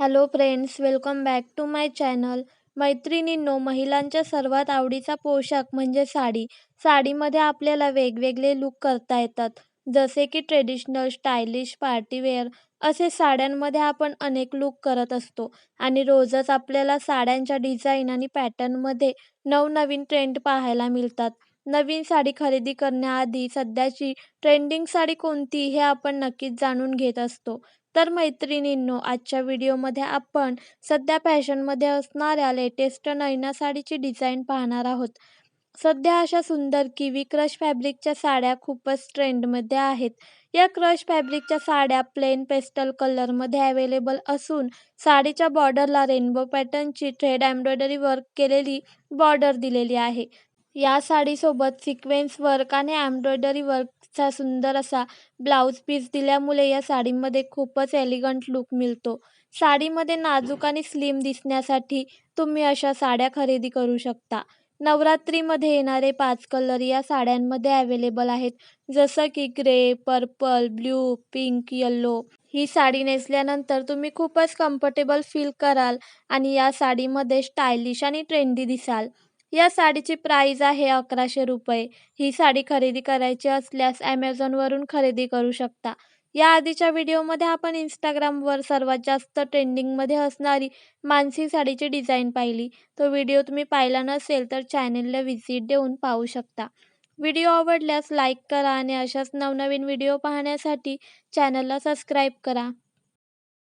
Hello friends welcome back to my channel मैत्रिणींनो महिलांच्या सर्वात आवडीचा पोशाख म्हणजे साडी. साडीमध्ये आपल्याला वेगवेगळे लुक करता येतात. जसे की ट्रेडिशनल स्टायलिश पार्टीवेअर असे साड्यांमध्ये आपण अनेक लुक करत असतो. आणि रोजच आपल्याला साड्यांच्या डिझाईन आणि पॅटर्नमध्ये नवनवीन ट्रेंड पाहायला मिळतात. नवीन साडी खरेदी करण्याआधी सध्याची ट्रेंडिंग साडी कोणती हे आपण नक्कीच जाणून घेत असतो. तर मैत्रिणींनो आजच्या व्हिडिओमध्ये आपण सध्या फॅशनमध्ये असणाऱ्या लेटेस्ट नैना साडीची डिझाईन पाहणार आहोत. सध्या अशा सुंदर किवी क्रश फॅब्रिकच्या साड्या खूपच ट्रेंडमध्ये आहेत. या क्रश फॅब्रिकच्या साड्या प्लेन पेस्टल कलरमध्ये अवेलेबल असून साडीच्या बॉर्डरला रेनबो पॅटर्नची थ्रेड एम्ब्रॉयडरी वर्क केलेली बॉर्डर दिलेली आहे. या साडीसोबत सिक्वेन्स वर्क आणि एम्ब्रॉयडरी चा सुंदर असा ब्लाऊज पीस दिल्यामुळे या साडीमध्ये खूपच एलिगंट लुक मिळतो. साडीमध्ये नाजूक आणि स्लिम दिसण्यासाठी तुम्ही अशा साड्या खरेदी करू शकता. नवरात्रीमध्ये येणारे पाच कलर या साड्यांमध्ये अवेलेबल आहेत. जसं की grey purple blue pink yellow ही साडी नेसल्यानंतर तुम्ही खूपच कम्फर्टेबल फील कराल आणि या साडीमध्ये स्टायलिश आणि ट्रेंडी दिसाल. या साडीची प्राईज आहे अकराशे रुपये. ही साडी खरेदी करायची असल्यास ॲमेझॉनवरून खरेदी करू शकता. या आधीच्या व्हिडिओमध्ये आपण इंस्टाग्रामवर सर्वात जास्त ट्रेंडिंगमध्ये असणारी मानसी साडीची डिझाईन पाहिली. तो व्हिडिओ तुम्ही पाहिला नसेल तर चॅनेलला व्हिजिट देऊन पाहू शकता. व्हिडिओ आवडल्यास लाईक करा आणि अशाच नवनवीन व्हिडिओ पाहण्यासाठी चॅनलला सबस्क्राईब करा.